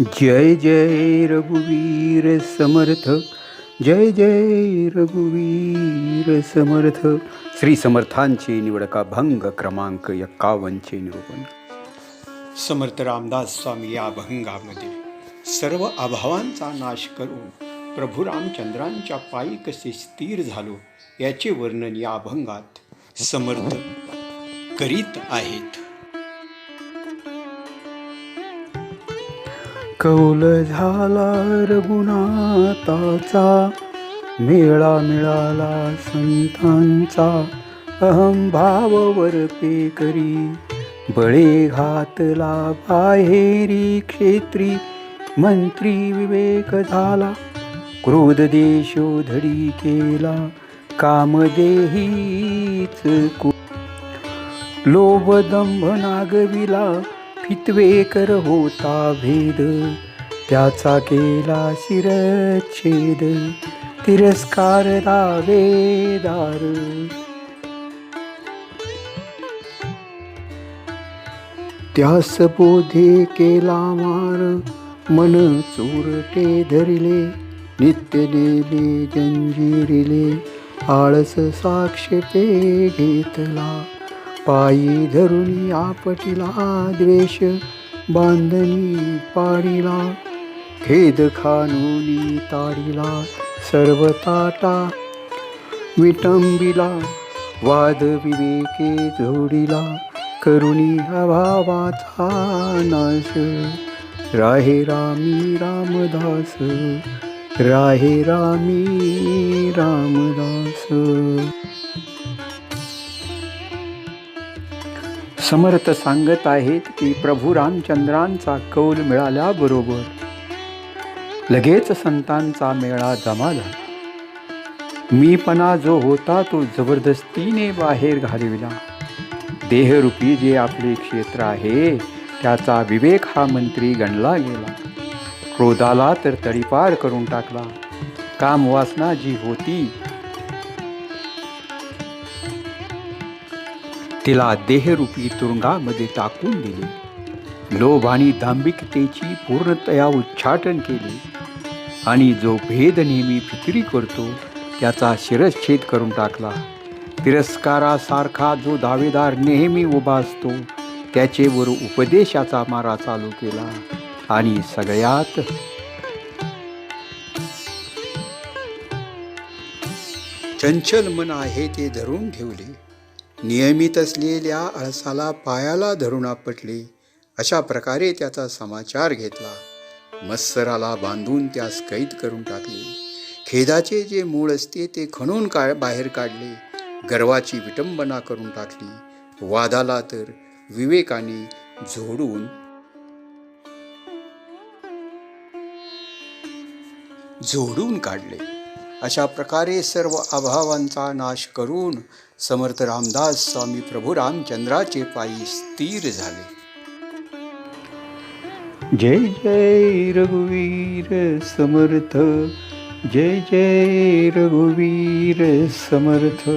जय जय रघुवीर समर्थ जय जय रघुवीर समर्थ. श्री समर्थांचे निवडका भंग क्रमांक एक्कावनचे निरूपण. समर्थ रामदास स्वामी या अभंगामध्ये सर्व अभावांचा नाश करून प्रभू रामचंद्रांच्या पायी कसे स्थिर झालो याचे वर्णन या अभंगात समर्थ करीत आहेत. कौल झाला रघुनाथाचा मेळा मिळाला संतांचा. अहम भाव वरपे करी बळे घातला बाहेरी क्षेत्री. मंत्री विवेक झाला क्रोध देशोधडी केला कामदेहीच कु लोभ दंभ नागविला फितवेकर होता भेद त्याचा केला शिरच्छेद तिरस्कार दावेदार त्यास बोधे केला मार मन चोरटे धरिले नित्य नेले जंजिरिले आळस साक्षपे घेतला. पायी धरुणी आपटिला द्वेष बांधणी पाडिला खेद खानुनी ताडिला सर्व ताटा विटंबिला वाद विवेके जोडिला करुणी अभावाचा नाश. राहे रामी रामदास राहे रामी रामदास. समर्थ सांगत आहेत की प्रभू रामचंद्रांचा कौल मिळाल्याबरोबर. लगेच संतांचा मेळा जमा झाला मीपणा जो होता तो जबरदस्तीने बाहेर घालविला. देहरूपी जे आपले क्षेत्र आहे त्याचा विवेक हा मंत्री गणला गेला. क्रोधाला तर तडीपार करून टाकला. कामवासना जी होती तिला देहरूपी तुरुंगामध्ये टाकून दिले. लोभ आणि दांभिकतेची पूर्णतया उच्चाटन केले. आणि जो भेद नेहमी फिकिरी करतो त्याचा शिरच्छेद करून टाकला. तिरस्कारासारखा जो दावेदार नेहमी उभा असतो त्याचेवर उपदेशाचा मारा चालू केला. आणि सगळ्यात चंचल मन आहे ते धरून ठेवले. नियमित असलेल्या आळसाला पायाला धरून आपटले. अशा प्रकारे त्याचा समाचार घेतला. मत्सराला बांधून त्यास कैद करून टाकले. खेदाचे जे मूळ असते ते खणून का बाहेर काढले. गर्वाची विटंबना करून टाकली. वादाला तर विवेकाने झोडून जोडून काढले. अशा प्रकारे सर्व अभावांचा नाश करून समर्थ रामदास स्वामी प्रभू रामचंद्राचे पायी स्थिर झाले. जय जय रघुवीर समर्थ जय जय रघुवीर समर्थ.